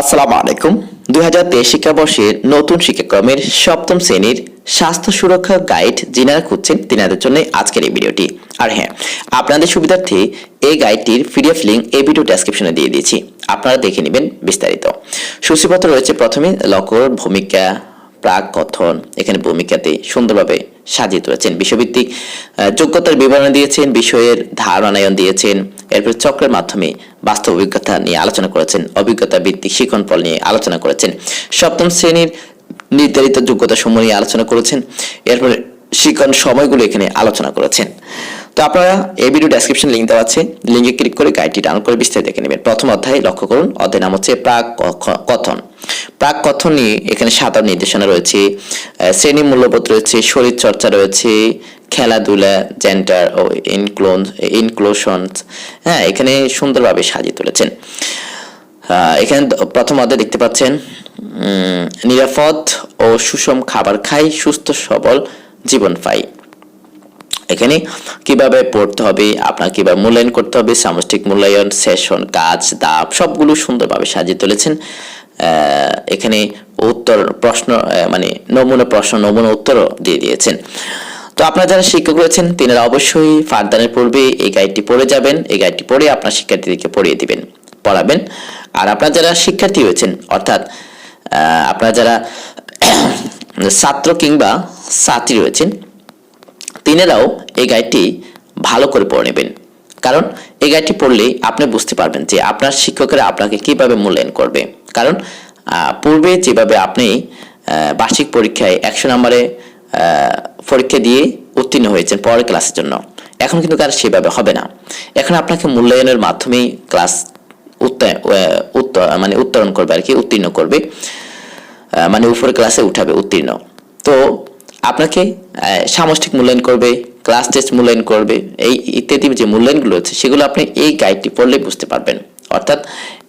আসসালামু আলাইকুম। দুই হাজার তেইশ শিক্ষাবর্ষের নতুন শিক্ষাক্রমের সপ্তম শ্রেণির স্বাস্থ্য সুরক্ষা গাইড যিনারা খুঁজছেন, তিনাদের জন্য আজকের এই ভিডিওটি। আর হ্যাঁ আপনাদের সুবিধার্থে এই গাইডটির পিডিএফ লিঙ্ক এই ভিডিও ডেসক্রিপশনে দিয়ে দিয়েছি। আপনারা দেখে নেবেন বিস্তারিত। সূচিপত্র রয়েছে প্রথমে লকর ভূমিকা, প্রাক, কথন। এখানে ভূমিকাতে সুন্দরভাবে সাজিয়ে তুলেছেন। বিষয়ভিত্তিক যোগ্যতার বিবরণ দিয়েছেন, বিষয়ের ধারণায়ন দিয়েছেন এরপর চক্রের মাধ্যমে বাস্তব অভিজ্ঞতা নিয়ে আলোচনা করেছেন অভিজ্ঞতা ভিত্তিক শিক্ষণ ফল নিয়ে আলোচনা করেছেন, সপ্তম শ্রেণির নির্ধারিত যোগ্যতা সমূহ নিয়ে আলোচনা করেছেন, এরপরে শিক্ষণ সময়গুলো এখানে আলোচনা করেছেন। তো আপনারা এই ভিডিও ডেসক্রিপশন লিঙ্ক দেওয়া আছে লিঙ্কে ক্লিক করে গাইডটি ডাউনলোড করে বিস্তারিত দেখে নেবেন। প্রথম অধ্যায় লক্ষ্য করুন অধ্যায় নাম হচ্ছে প্রাক কথন প্রাক কথন নিয়ে এখানে সাধারণ নির্দেশনা রয়েছে শ্রেণি মূল্যবোধ রয়েছে শরীর চর্চা রয়েছে খেলাধুলা জেন্টার ও ইনক্লোন ইনক্লুশন হ্যাঁ এখানে সুন্দরভাবে সাজিয়ে তুলেছেন। এখানে প্রথম দেখতে পাচ্ছেন নিরাপদ ও সুষম খাবার খাই, সুস্থ সবল জীবন পাই। এখানে কীভাবে পড়তে হবে আপনার কীভাবে মূল্যায়ন করতে হবে, সামষ্টিক মূল্যায়ন সেশন কাজ দাব সবগুলো সুন্দরভাবে সাজিয়ে তুলেছেন। এখানে উত্তর প্রশ্ন মানে নমুনা প্রশ্ন, নমুনা উত্তরও দিয়ে দিয়েছেন। তো আপনারা যারা শিক্ষক রয়েছেন, তিনারা অবশ্যই পাঠদানের পূর্বে এই গাইডটি পড়ে যাবেন। এই গাইডটি পড়ে আপনার শিক্ষার্থীদেরকে পড়িয়ে দিবেন, পড়াবেন। আর আপনারা যারা শিক্ষার্থী রয়েছেন, অর্থাৎ আপনারা যারা ছাত্র কিংবা ছাত্রী রয়েছেন, তিনারাও এই গাইডটি ভালো করে পড়ে নেবেন। কারণ এই গাইডটি পড়লে আপনি বুঝতে পারবেন যে আপনার শিক্ষকেরা আপনাকে কীভাবে মূল্যায়ন করবে। কারণ পূর্বে যেভাবে আপনি বার্ষিক পরীক্ষায় একশো নম্বরে পরীক্ষা দিয়ে উত্তীর্ণ হয়েছেন পরের ক্লাসের জন্য। এখন কিন্তু আর সেভাবে হবে না। এখন আপনাকে মূল্যায়নের মাধ্যমেই ক্লাস উত্তর মানে উত্তরণ করবে আর কি, উত্তীর্ণ করবে। মানে উপরে ক্লাসে উঠাবে উত্তীর্ণ। তো আপনাকে সামষ্টিক মূল্যায়ন করবে, ক্লাস টেস্ট মূল্যায়ন করবে, এই ইত্যাদি যে মূল্যায়নগুলো আছে সেগুলো আপনি এই গাইডটি পড়লে বুঝতে পারবেন। অর্থাৎ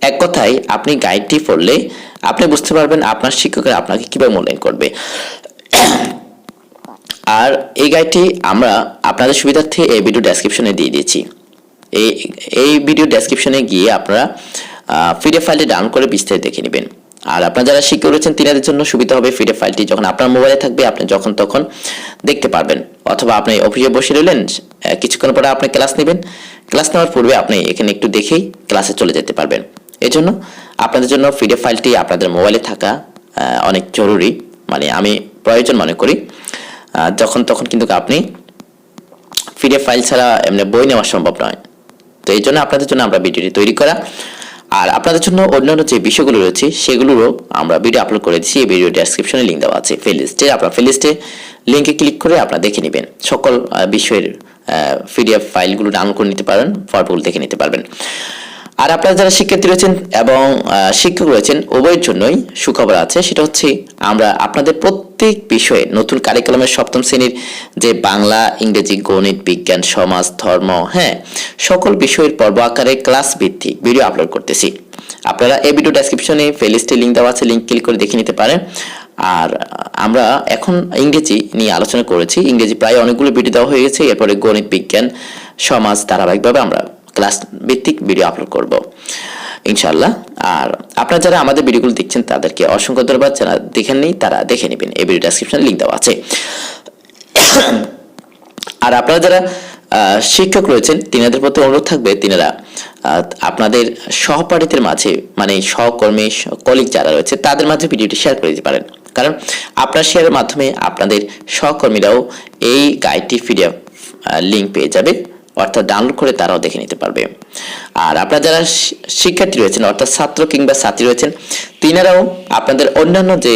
এক কথায় আপনি গাইডটি পড়লে আপনি বুঝতে পারবেন আপনার শিক্ষকরা আপনাকে কীভাবে মূল্যায়ন করবে। আর এই গাইডটি আমরা আপনাদের সুবিধার্থে এই ভিডিও ডেসক্রিপশনে দিয়ে দিয়েছি। এই এই ভিডিও ডেসক্রিপশনে গিয়ে আপনারা পিডিএফ ফাইলটি ডাউন করে বিস্তারিত দেখে নেবেন। আর আপনারা যারা শিক্ষক রয়েছেন, তিনাদের জন্য সুবিধা হবে পিডিএফ ফাইলটি যখন আপনার মোবাইলে থাকবে, আপনি যখন তখন দেখতে পারবেন। অথবা আপনি অফিসে বসে রইলেন কিছুক্ষণ পরে আপনি ক্লাস নেবেন। ক্লাস নেওয়ার পূর্বে আপনি এখানে একটু দেখেই ক্লাসে চলে যেতে পারবেন। এজন্য আপনাদের জন্য পিডিএফ ফাইলটি আপনাদের মোবাইলে থাকা অনেক জরুরি। মানে আমি প্রয়োজন মনে করি। যখন তখন কিন্তু আপনি পিডিএফ ফাইল ছাড়া এমনি বই নেওয়া সম্ভব নয়। তো এই জন্য আপনাদের জন্য আমরা ভিডিওটি তৈরি করা। আর আপনাদের জন্য অন্যান্য যে বিষয়গুলো রয়েছে, সেগুলোরও আমরা ভিডিও আপলোড করে দিচ্ছি। এই ভিডিও ডেসক্রিপশনে লিঙ্ক দেওয়া আছে। ফেল লিস্টে আপনার ফেল লিস্টে লিঙ্কে ক্লিক করে আপনারা দেখে নেবেন। সকল বিষয়ের পিডিএফ ফাইলগুলো ডাউনলোড করে নিতে পারেন ফর্মগুলো দেখে নিতে পারবেন। আর আপনারা যারা শিক্ষার্থী রয়েছেন এবং শিক্ষক রয়েছেন, উভয়ের জন্যই সুখবর আছে। সেটা হচ্ছে আমরা আপনাদের প্রত্যেক বিষয়ে নতুন কারিকুলামের সপ্তম শ্রেণির যে বাংলা, ইংরেজি, গণিত, বিজ্ঞান, সমাজ, ধর্ম হ্যাঁ সকল বিষয়ের পর্ব আকারে ক্লাস ভিত্তিক ভিডিও আপলোড করতেছি। আপনারা এই ভিডিও ডেসক্রিপশনে প্লেলিস্টে লিঙ্ক দেওয়া আছে লিঙ্ক ক্লিক করে দেখে নিতে পারেন। আর আমরা এখন ইংরেজি নিয়ে আলোচনা করেছি। ইংরেজি প্রায় অনেকগুলো ভিডিও দেওয়া হয়ে গেছে। এরপরে গণিত, বিজ্ঞান, সমাজ ধারাবাহিকভাবে আমরা ক্লাস ভিত্তিক ভিডিও আপলোড করব। ইনশাল্লাহ আর আপনারা যারা আমাদের ভিডিওগুলো দেখছেন, তাদেরকে অসংখ্য ধন্যবাদ। যারা দেখেননি তারা দেখে নেবেন। এই ভিডিও ডেসক্রিপশনে লিঙ্ক দেওয়া আছে। আর আপনারা যারা শিক্ষক রয়েছেন, তিনাদের প্রতি অনুরোধ থাকবে, তিনারা আপনাদের সহপাঠীদের মাঝে মানে সহকর্মী কলিগ যারা রয়েছে, তাদের মাঝে ভিডিওটি শেয়ার করে দিতে পারেন। কারণ আপনার শেয়ারের মাধ্যমে আপনাদের সহকর্মীরাও এই গাইডটি পিডিএফ লিঙ্ক পেয়ে যাবে। অর্থাৎ ডাউনলোড করে তারাও দেখে নিতে পারবে। আর আপনারা যারা শিক্ষার্থী রয়েছেন, অর্থাৎ ছাত্র কিংবা ছাত্রী রয়েছেন, তিনারাও আপনাদের অন্যান্য যে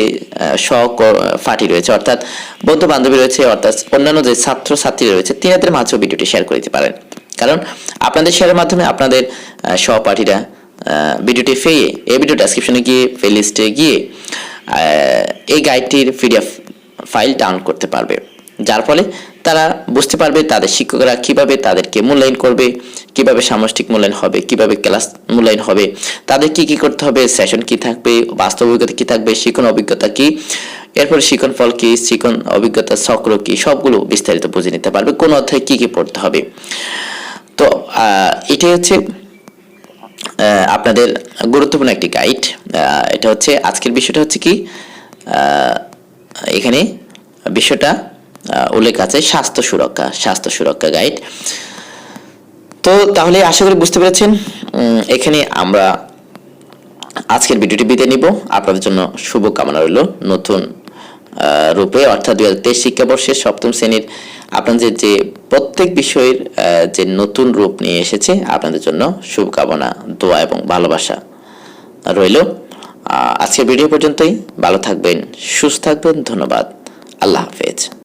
সহপাঠী রয়েছে, অর্থাৎ বন্ধু বান্ধবী রয়েছে, অর্থাৎ অন্যান্য যে ছাত্র ছাত্রী রয়েছে, তিনাদের মাঝেও ভিডিওটি শেয়ার করে দিতে পারেন। কারণ আপনাদের শেয়ারের মাধ্যমে আপনাদের সহপাঠীরা ভিডিওটি পেয়ে, এই ভিডিও ডেসক্রিপশনে গিয়ে প্লেলিস্টে গিয়ে এই গাইডটির পিডিএফ ফাইল ডাউনলোড করতে পারবে। যার ফলে তারা বুঝতে পারবে তাদের শিক্ষকরা কীভাবে তাদেরকে মূল্যায়ন করবে, কীভাবে সামষ্টিক মূল্যায়ন হবে, কীভাবে ক্লাস মূল্যায়ন হবে, তাদের কি কি করতে হবে সেশন কি থাকবে, বাস্তব অভিজ্ঞতা কি থাকবে শিক্ষণ অভিজ্ঞতা কি, এরপরে শিক্ষণ ফল কি শিক্ষণ অভিজ্ঞতা চক্র কি, সবগুলো বিস্তারিত বুঝে নিতে পারবে, কোন অধ্যায়ে কি কি পড়তে হবে। তো এটাই হচ্ছে আপনাদের গুরুত্বপূর্ণ একটি গাইড এটা হচ্ছে, আজকের বিষয়টা হচ্ছে কি এখানে বিষয়টা উল্লেখ আছে, স্বাস্থ্য সুরক্ষা স্বাস্থ্য সুরক্ষা গাইড তো তাহলে আশা করি বুঝতে পেরেছেন এখানে আমরা আজকের ভিডিওটি বিদায় নিব। আপনাদের জন্য শুভ কামনা রইল নতুন রূপে, অর্থাৎ দুই হাজার তেইশ শিক্ষাবর্ষের সপ্তম শ্রেণির আপনাদের যে প্রত্যেক বিষয়ের যে নতুন রূপ নিয়ে এসেছে, আপনাদের জন্য শুভকামনা, দোয়া এবং ভালোবাসা রইল। আজকের ভিডিও পর্যন্তই। ভালো থাকবেন, সুস্থ থাকবেন, ধন্যবাদ। আল্লাহ হাফেজ।